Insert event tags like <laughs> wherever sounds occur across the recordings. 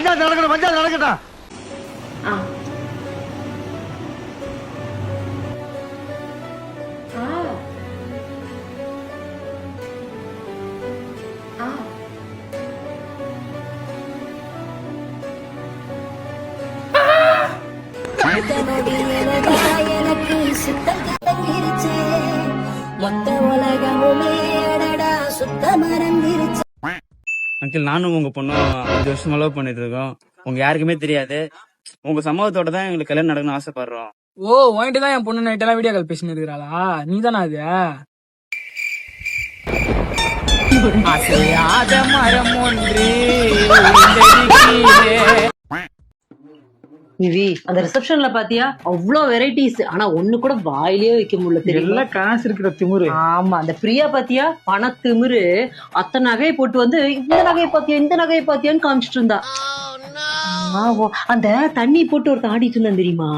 பஞ்சாயத்து நடக்கட்டும் பஞ்சாயத்து நடக்கட்டும். ஆ. ஆ. ஆ. நொடி எனதா எனக்கு சுத்தம் கலங்கிருச்சு மொத்த உலகமுமே அடடா சுத்த மறந்திருச்சு. அங்கிள் நானும் உங்க பொண்ணும் அஞ்சு வருஷமா லவ் பண்ணிட்டு இருக்கோம். உங்க யாருக்குமே தெரியாது. உங்க சம்பவத்தோட தான் எங்களுக்கு கல்யாணம் நடக்கணும்னு ஆசைப்படுறோம். ஓ உன்கிட்ட தான் என் பொண்ணு நைட் எல்லாம் வீடியோ கால் பேசினு இருக்கிறாளா? நீ தானா அது? அசையாத மரம் ஒன்று நிவி அந்த ரிசப்ஷன்ல பாத்தியா? அவ்வளோ வெரைட்டிஸ் ஆனா ஒண்ணு கூட வாயிலே வைக்க முடியல தெரியல காசு இருக்கிற திமுரு. ஆமா அந்த பிரியா பாத்தியா? பண திமிரு. அத்தனை நகையை போட்டு வந்து இந்த நகையை பாத்தியா இந்த நகையை பாத்தியான்னு காமிச்சிட்டு இருந்தா. அந்த தண்ணி போட்டு ஒருத்தன் ஆடிட்டு இருந்தான் தெரியுமா?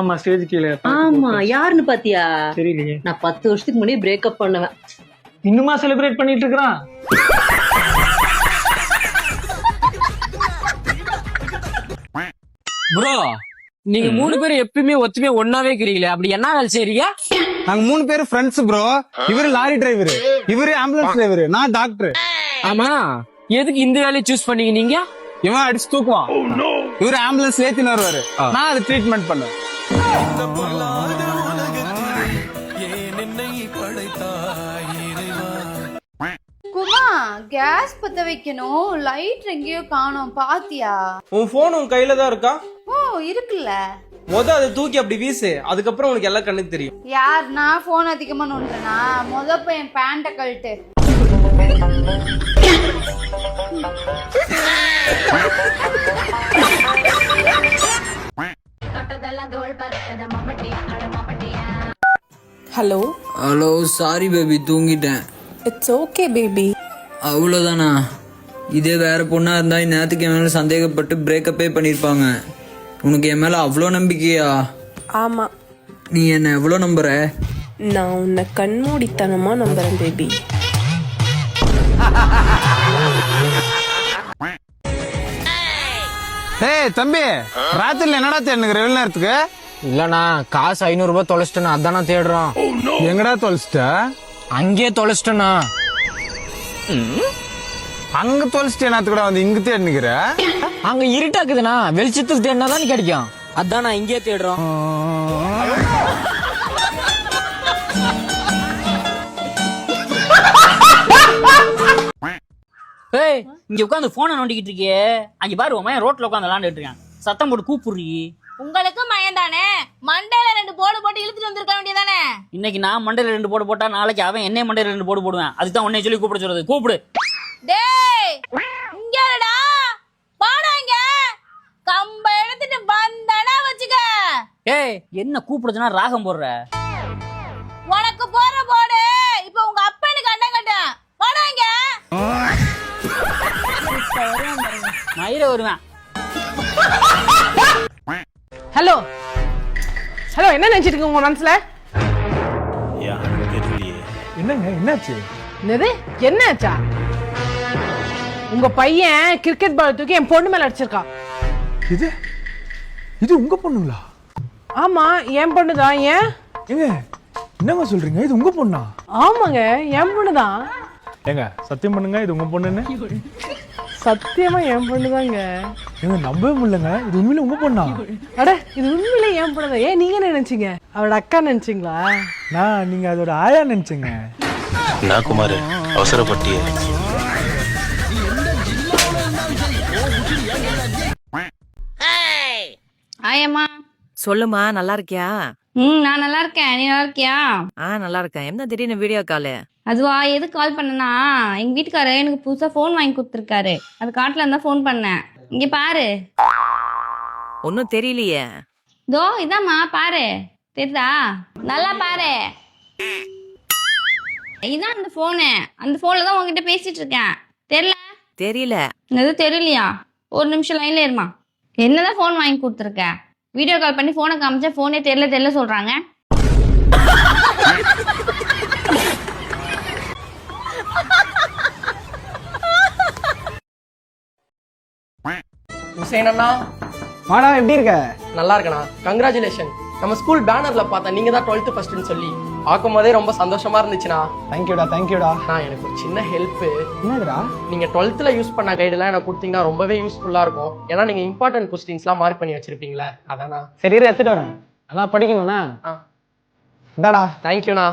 ஆமா ஸ்டேஜ் கீழே ஆமா யாருன்னு பாத்தியா? தெரியலையே. நான் பத்து வருஷத்துக்கு முன்னாடி பிரேக்கப் பண்ணுவேன். இன்னுமா செலிப்ரேட் பண்ணிட்டு இருக்கிறான்? ப்ரோ நீங்க மூணு பேரும் எப்பயுமே ஒத்துமே ஒன்னாவே இருக்கிறீங்களே. அப்படி என்ன வேலை செய்றீங்க? நாங்க மூணு பேரும் ஃப்ரெண்ட்ஸ் ப்ரோ இவரு லாரி டிரைவர் இவரு ஆம்புலன்ஸ் டிரைவர் நான் டாக்டர் ஆமா. எதுக்கு இந்த வேலையை சூஸ் பண்ணீங்க நீங்க? இவன் அடிச்சு தூக்குவான். இவரு ஆம்புலன்ஸ் ஏத்தின்னு வருவாரு. நான் அது ட்ரீட்மெண்ட் பண்ணுவேன். கேஸ் பத்த வைக்கணும். லைட் எங்கேயோ காணோம். பாத்தியா? உன் போன் உன் கையில தான் இருக்கா? ஓ இருக்குல்ல. முத அதை தூக்கி அப்படி வீசு. அதுக்கப்புறம் உனக்கு எல்லாம் கண்ணுக்கு தெரியும். யார்? நான் போன் அதிகமா நோண்டுறேனா? முத போய் என் பேண்ட கழட்டு. ஹலோ ஹலோ சாரி பேபி தூங்கிட்டேன். இட்ஸ் ஓகே பேபி அவ்வளவுதானா? இதே வேற பொண்ணா இருந்தா இந்நேரத்துக்கு என் மேல சந்தேகப்பட்டு பிரேக்கப்பே பண்ணிருப்பாங்க. உனக்கு என் மேல அவ்வளோ நம்பிக்கையா? ஆமா. நீ என்ன எவ்வளோ நம்புற? நான் உன்னை கண்மூடித்தனமா நம்புறேன் பேபி ஏய் தம்பி ராத்திரில என்னடா தேடுனுங்க ரெவில் நேரத்துக்கு? இல்லண்ணா காசு ஐநூறு ரூபாய் தொலைச்சிட்டேண்ணா அதானா தேடுறோம். எங்கடா தொலைச்சிட்ட? அங்கேயே தொலைச்சிட்டேண்ணா. அங்க தொலைச்சிட்டு என்னத்துக்குடா வந்து இங்க தேடினுக்கிற அங்க இருட்டாக்குதுண்ணா. வெளிச்சத்துக்கு தேடினா தான் கிடைக்கும். அதான் நான் இங்கேயே தேடுறோம். ஏய் இங்க உட்காந்து போனை நோண்டிக்கிட்டு இருக்கியே. அங்க பாரு உன் மயன் ரோட்ல உட்காந்து விளாண்டுட்டு இருக்கான். சத்தம் போட்டு கூப்பிடுறீ. உங்களுக்கு மண்டையில ரெண்டு போடு போட்டு இழுத்துட்டு வந்திருக்க வேண்டியதானே? இன்னைக்கு நான் மண்டையில ரெண்டு போடு போட்டா நாளைக்கு அவன் என்னைய மண்டையில ரெண்டு போடு போடுவேன். அதுக்கு தான் உன்னை சொல்லி கூப்பிட சொல்றது. கூப்பிடு. டேய் இங்க இருடா. பாடா இங்க. கம்ப எடுத்துட்டு வந்தனா வச்சுக்க. ஏய் என்ன கூப்பிடுச்சுன்னா ராகம் போடுற? உனக்கு போற போடு. இப்ப உங்க அப்பனுக்கு அண்ணன் கட்டும் பாடா இங்க. மயிர வருவேன். இருக்கீங்க உங்க மனசுல? என்னங்க என்னாச்சு? என்னது? என்னாச்சா? உங்க பையன் கிரிக்கெட் பால் தூக்கி என் பொண்ணு மேல அடிச்சிருக்கான். இது? இது உங்க பொண்ணுங்களா? ஆமா என் பொண்ணு தான் ஏன்? ஏங்க என்னங்க சொல்றீங்க? இது உங்க பொண்ணா? ஆமாங்க என் பொண்ணு தான் ஏங்க சத்தியம் பண்ணுங்க இது உங்க பொண்ணுன்னு? சத்தியமா என் பொண்ணு தாங்க ஏங்க நம்பவே முடியலங்க. இது உண்மையில உங்க பொண்ணா? அட இது உண்மையிலே என் பொண்ணு ஏன் நீங்க என்ன நினைச்சீங்க? அவளோட அக்கா நினைச்சீங்களா? நான் நீங்க அதோட ஆயா நினைச்சேங்க. நான் குமார் அவசரப்பட்டியே. ஆயம்மா சொல்லுமா நல்லா இருக்கியா? ம் நான் நல்லா இருக்கேன். நீ நல்லா இருக்கியா? ஆ நல்லா இருக்கேன். என்ன திடீர்னு வீடியோ காலு அதுவா எதுக்கு கால் பண்ணனா? எங்க வீட்டுக்காரர் எனக்கு புதுசா ஃபோன் வாங்கி கொடுத்துருக்காரு. அது காட்டுல இருந்தா ஃபோன் பண்ணேன். இங்க பாரு. ஒன்னும் தெரியலையே. தோ இதாம்மா பாரு. தெரியுதா? நல்லா பாரு. இதான் அந்த போனு அந்த போன்ல தான் உங்ககிட்ட பேசிட்டு இருக்கேன். தெரியல? தெரியல. என்னது தெரியலையா? ஒரு நிமிஷம் லைன்ல இருமா. என்னதான் ஃபோன் வாங்கி கொடுத்துருக்க? வீடியோ கால் பண்ணி ஃபோனை காமிச்சா ஃபோனே தெரியல தெரியல சொல்றாங்க. <laughs> ஹுசைன் அண்ணா. வாடா எப்படி இருக்க? நல்லா இருக்கண்ணா கங்க்ராச்சுலேஷன் நம்ம ஸ்கூல் பேனர்ல பார்த்தா நீங்க தான் டுவெல்த் ஃபர்ஸ்ட்னு சொல்லி பார்க்கும் போதே ரொம்ப சந்தோஷமா இருந்துச்சுண்ணா. தேங்க்யூடா தேங்க்யூடா அண்ணா எனக்கு ஒரு சின்ன ஹெல்ப் என்னதுடா? நீங்க டுவெல்த்ல யூஸ் பண்ண கைடெல்லாம் எனக்கு கொடுத்தீங்கன்னா ரொம்பவே யூஸ்ஃபுல்லா இருக்கும். ஏன்னா நீங்க இம்பார்ட்டன்ட் கொஸ்டின்ஸ்லாம் மார்க் பண்ணி வச்சிருப்பீங்களே. அதானா? சரி எடுத்துட்டு வரேன். அதான் படிக்கணும்னா ஆ. இந்தாடா. தேங்க்யூண்ணா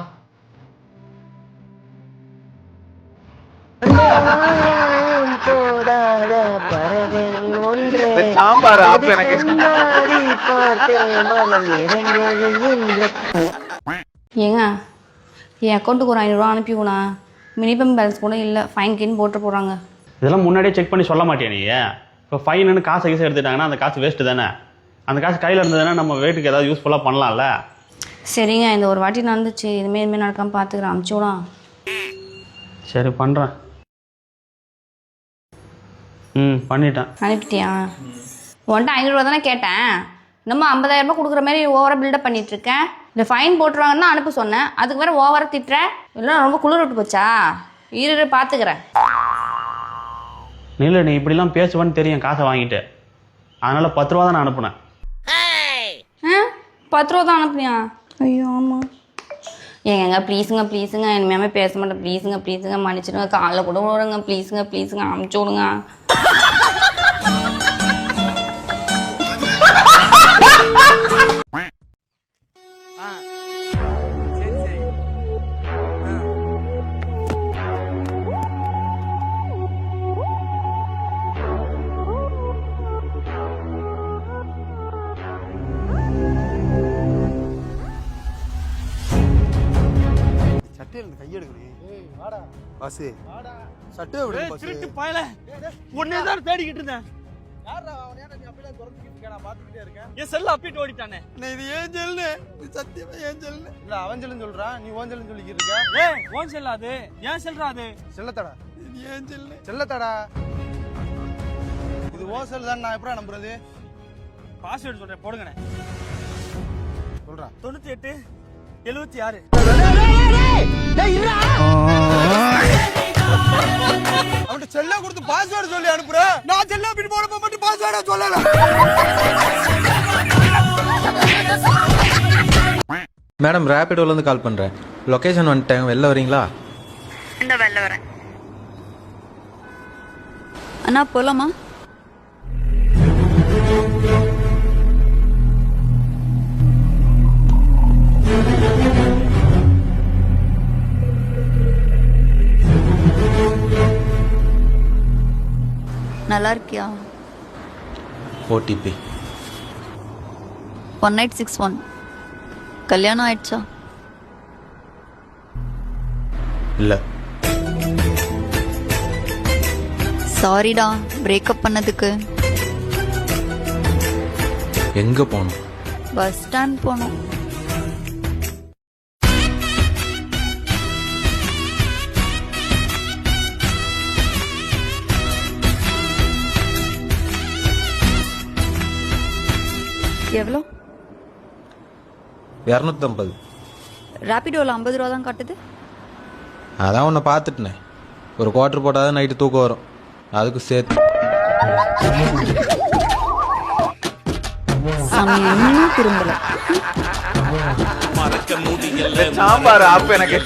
சாம்பார் ஆப்பு எனக்கு. ஏங்க என் அக்கௌண்ட்டுக்கு ஒரு ஐநூறுரூவா அனுப்பிவிடா மினிமம் பேலன்ஸ் கூட இல்லை ஃபைன் கின் போட்டு போகிறாங்க இதெல்லாம் முன்னாடியே செக் பண்ணி சொல்ல மாட்டியா நீ? இப்போ ஃபைன்னு காசு கீசு எடுத்துட்டாங்கன்னா அந்த காசு வேஸ்ட்டு தானே? அந்த காசு கையில் இருந்ததுன்னா நம்ம வீட்டுக்கு ஏதாவது யூஸ்ஃபுல்லாக பண்ணலாம்ல? சரிங்க இந்த ஒரு வாட்டி நடந்துச்சு. இதுமாரி இதுமாரி நடக்காமல் பார்த்துக்கிறேன் அமுச்சுடா சரி பண்ணுறேன் ம். பண்ணிட்டேன். அனுப்பிட்டியா? உன்ட்ட ஐநூறுரூவா தானே கேட்டேன். நம்ம ஐம்பதாயிரம் ரூபாய் கொடுக்குற மாதிரி ஓவராக பில்டப் பண்ணிட்டு இருக்கேன் இந்த ஃபைன் போட்டுருவாங்கன்னா அனுப்ப சொன்னேன். அதுக்கு வேற ஓவராக திட்டுற. இல்லை ரொம்ப குளிர் விட்டு போச்சா? இரு பார்த்துக்கிறேன் இல்லை நீ இப்படிலாம் பேசுவேன்னு தெரியும் காசை வாங்கிட்டு. அதனால் பத்து ரூபா தான் நான் அனுப்புனேன். ஆ? பத்து ரூபா தான் அனுப்புனியா? ஐயோ ஆமாம் ஏங்க ப்ளீஸுங்க ப்ளீஸுங்க இனிமேமே பேச மாட்டேன். ப்ளீஸுங்க ப்ளீஸுங்க மன்னிச்சிடுங்க காலைல கூட விடுங்க ப்ளீஸுங்க ப்ளீஸுங்க அமுச்சு விடுங்க. சட்டையில வாடா. பாசு. சட்டை விடு பாசு. திருட்டு பயல. உன்னே தான் தேடிக்கிட்டு இருந்தேன். என் செல்ல அப்பிட்டு ஓடிட்டானே. நீ இது ஏன் செல்லு? நீ சத்தியமா ஏன் செல்லு? இல்ல அவன் செல்லுன்னு சொல்றான் நீ ஓன் செல்லுன்னு சொல்லிக்கிட்டு இருக்க. ஏய் ஓன் செல்ல அது? ஏன் செல்றா அது? செல்லத்தடா. இது ஏன் செல்லு? செல்லத்தடா. இது ஓ செல் தான் நான் எப்படா நம்புறது? பாஸ்வேர்டு சொல்றேன் போடுங்கண்ணே. சொல்றான் தொண்ணூத்தி எட்டு எழுபத்தி ஆறு. அவன்கிட்ட செல்ல கொடுத்து பாஸ்வேர்டு சொல்லி அனுப்புற. நான் செல்ல பின் போறப்ப மட்டும் பாஸ்வேர்டா சொல்லல. மேடம் ரேபிடோலேருந்து கால் பண்ணுறேன் லொக்கேஷன் வந்துட்டேன். வெளில வரீங்களா? இந்த வெளில வரேன். அண்ணா போலாமா? நல்லா இருக்கியா OTP. One eight six one கல்யாணம் ஆயிடுச்சா? இல்லை. சாரிடா பிரேக்கப் பண்ணதுக்கு. எங்கே போகணும் பஸ் ஸ்டாண்ட் போனோம். எவ்வளோ? இரநூத்தம்பது. ரேபிடோவில் ஐம்பது ரூபா தான் காட்டுது. அதான் உன்னை பார்த்துட்டேனே. ஒரு குவார்டர் போட்டால் தான் நைட்டு தூக்கம் வரும். அதுக்கு சேர்த்து. இன்னும் திரும்பல. சாம்பார் ஆப்பு எனக்கு.